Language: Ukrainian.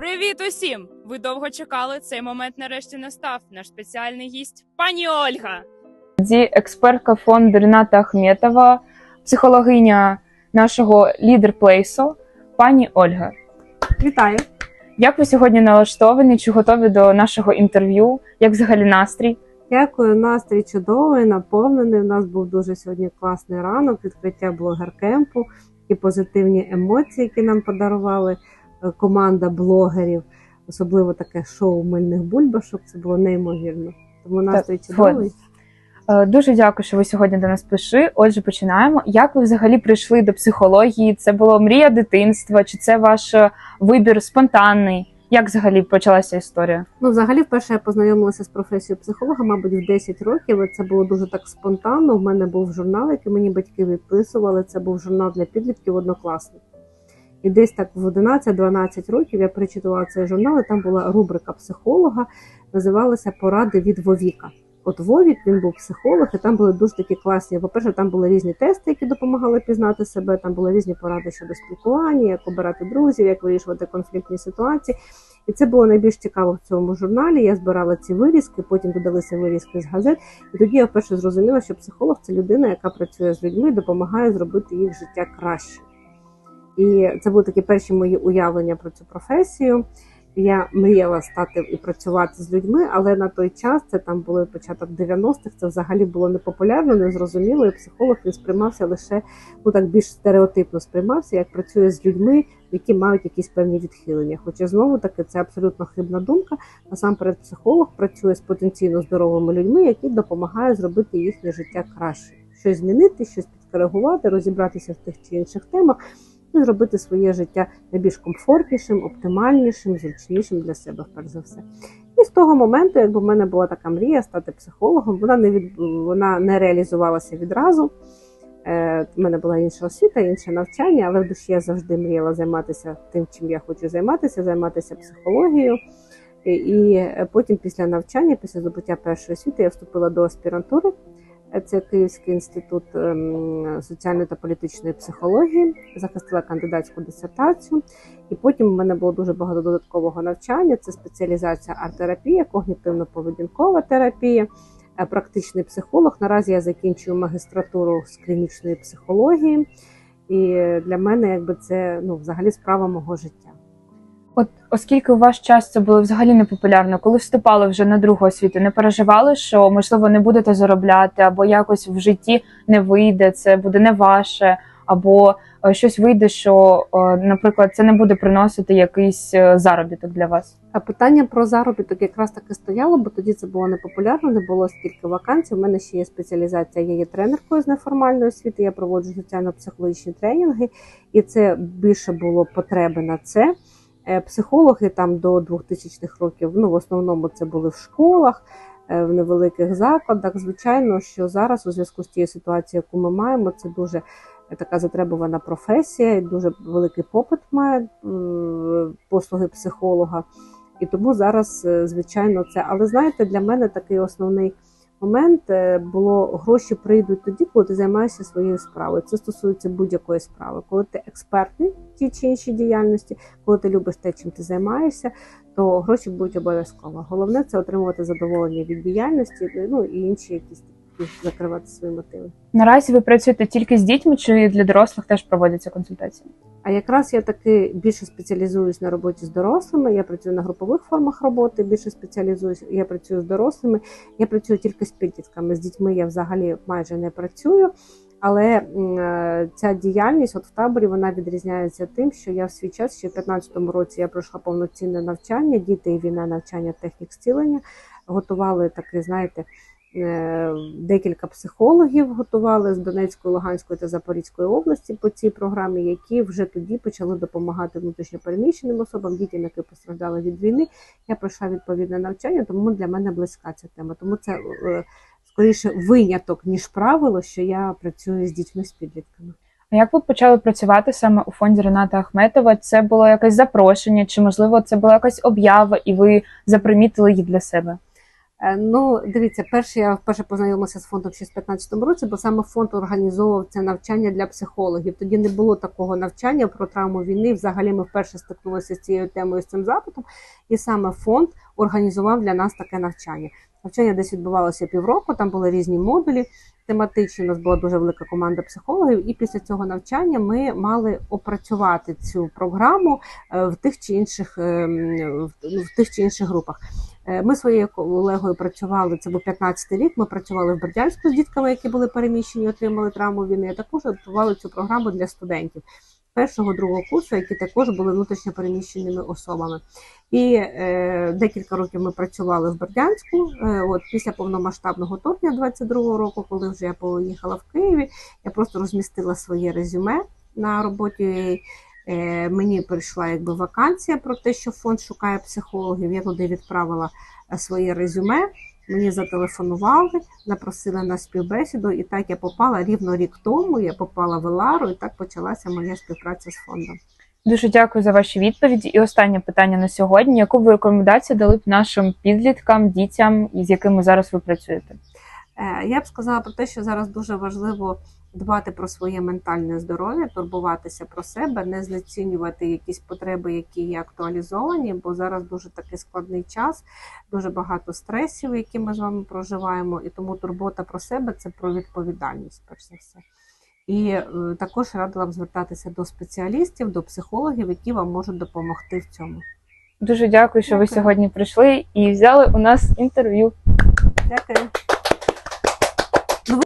Привіт усім! Ви довго чекали. Цей момент нарешті настав. Наш спеціальний гість пані Ольга. Зі експертка фонду Ріната Ахметова, психологиня нашого лідерплейсу, пані Ольга. Вітаю. Як ви сьогодні налаштовані? Чи готові до нашого інтерв'ю? Як взагалі настрій? Дякую. Настрій чудовий, наповнений. У нас був дуже сьогодні класний ранок, відкриття блогер-кемпу і позитивні емоції, які нам подарували команда блогерів. Особливо таке шоу мильних бульбашок. Це було неймовірно. Тому настрій чудовий. Е, Дуже дякую, що ви сьогодні до нас пиши. Отже, починаємо. Як ви взагалі прийшли до психології? Це була мрія дитинства, чи це ваш е, вибір спонтанний? Як взагалі почалася історія? Ну, взагалі, вперше я познайомилася з професією психолога, мабуть, в 10 років. Це було дуже так спонтанно. У мене був журнал, який мені батьки відписували. Це був журнал для підлітків однокласників. І десь так в 11-12 років я перечитувала цей журнал, і там була рубрика психолога, називалася Поради від Вовіка. От Вовік він був психолог, і там були дуже такі класні. По-перше, там були різні тести, які допомагали пізнати себе. Там були різні поради щодо спілкування, як обирати друзів, як вирішувати конфліктні ситуації. І це було найбільш цікаво в цьому журналі. Я збирала ці вирізки, потім додалися вирізки з газет. І тоді я вперше зрозуміла, що психолог це людина, яка працює з людьми, допомагає зробити їх життя краще. І це були такі перші мої уявлення про цю професію. Я мріяла стати і працювати з людьми, але на той час це там були початок 90-х, це взагалі було непопулярно, незрозуміло. І психолог він сприймався лише ну так більш стереотипно сприймався, як працює з людьми, які мають якісь певні відхилення. Хоча знову таки це абсолютно хибна думка. Насамперед, психолог працює з потенційно здоровими людьми, які допомагають зробити їхнє життя краще, щось змінити, щось підкоригувати, розібратися в тих чи інших темах і зробити своє життя найбільш комфортнішим, оптимальнішим, зручнішим для себе, перш за все. І з того моменту, якби в мене була така мрія стати психологом, вона не від вона не реалізувалася відразу. Е, в мене була інша освіта, інше навчання, але в душі я завжди мріяла займатися тим, чим я хочу займатися, займатися психологією. І потім, після навчання, після здобуття першої освіти, я вступила до аспірантури. Це Київський інститут ем, соціальної та політичної психології, захистила кандидатську дисертацію. І потім у мене було дуже багато додаткового навчання. Це спеціалізація арт-терапія, когнітивно-поведінкова терапія, е, практичний психолог. Наразі я закінчую магістратуру з клінічної психології, і для мене якби це ну, взагалі справа мого життя. От оскільки у ваш час це було взагалі не популярно, коли вступали вже на другу освіту, не переживали, що можливо не будете заробляти, або якось в житті не вийде, це буде не ваше, або е, щось вийде, що, е, наприклад, це не буде приносити якийсь е, заробіток для вас. А питання про заробіток якраз таки стояло, бо тоді це було непопулярно, не було стільки вакансій. У мене ще є спеціалізація. Я є тренеркою з неформальної освіти. Я проводжу соціально-психологічні тренінги, і це більше було потреби на це. Е, Психологи там до 2000-х років, ну в основному це були в школах, е, в невеликих закладах. Звичайно, що зараз у зв'язку з тією ситуацією, яку ми маємо, це дуже е, така затребувана професія, і дуже великий попит має послуги психолога. І тому зараз, звичайно, це. Але знаєте, для мене такий основний момент е, було гроші прийдуть тоді, коли ти займаєшся своєю справою. Це стосується будь-якої справи. Коли ти експертний в тій чи іншій діяльності, коли ти любиш те, чим ти займаєшся, то гроші будуть обов'язково. Головне це отримувати задоволення від діяльності, ну і інші якісь такі закривати свої мотиви. Наразі ви працюєте тільки з дітьми, чи для дорослих теж проводяться консультації? А якраз я таки більше спеціалізуюсь на роботі з дорослими. Я працюю на групових формах роботи, більше спеціалізуюсь. Я працюю з дорослими. Я працюю тільки з підлітками. З дітьми я взагалі майже не працюю. Але е, ця діяльність, от в таборі, вона відрізняється тим, що я в свій час ще в 15-му році я пройшла повноцінне навчання, діти і війна, навчання технік зцілення. Готували таке, знаєте, декілька психологів готували з Донецької, Луганської та Запорізької області по цій програмі, які вже тоді почали допомагати внутрішньопереміщеним особам, дітям, які постраждали від війни. Я пройшла відповідне навчання, тому для мене близька ця тема. Тому це е, скоріше виняток ніж правило, що я працюю з дітьми з підлітками. А як ви почали працювати саме у фонді Рената Ахметова? Це було якесь запрошення, чи можливо це була якась об'ява, і ви запримітили її для себе? Е, Ну, дивіться, перше я вперше познайомилася з фондом ще в 2015 році, бо саме фонд організовував це навчання для психологів. Тоді не було такого навчання про травму війни. Взагалі ми вперше стикнулися з цією темою з цим запитом, і саме фонд організував для нас таке навчання. Навчання десь відбувалося півроку, там були різні модулі тематичні. У нас була дуже велика команда психологів, і після цього навчання ми мали опрацювати цю програму е, в тих чи інших е, м, в ну, в тих чи інших групах. Е, Ми своєю колегою працювали. Це був 15-й рік. Ми працювали в Бердянську з дітками, які були переміщені, отримали травму війни. а Також готували цю програму для студентів першого другого курсу, які також були внутрішньо переміщеними особами. І е, декілька років ми працювали в Бердянську. Е, от після повномасштабного вторгнення 22-го року, коли вже я поїхала в Києві, я просто розмістила своє резюме на роботі. Е, мені прийшла якби вакансія про те, що фонд шукає психологів. Я туди відправила е, своє резюме. Мені зателефонували, запросили на співбесіду, і так я попала рівно рік тому. Я попала в Елару, і так почалася моя співпраця з фондом. Дуже дякую за ваші відповіді. І останнє питання на сьогодні: яку б ви рекомендацію дали б нашим підліткам, дітям, з якими зараз ви працюєте? Е, Я б сказала про те, що зараз дуже важливо дбати про своє ментальне здоров'я, турбуватися про себе, не знецінювати якісь потреби, які є актуалізовані, бо зараз дуже такий складний час, дуже багато стресів, які ми з вами проживаємо, і тому турбота про себе це про відповідальність, перш за все. І е, також радила б звертатися до спеціалістів, до психологів, які вам можуть допомогти в цьому. Дуже дякую, що ви сьогодні прийшли і взяли у нас інтерв'ю. Дякую.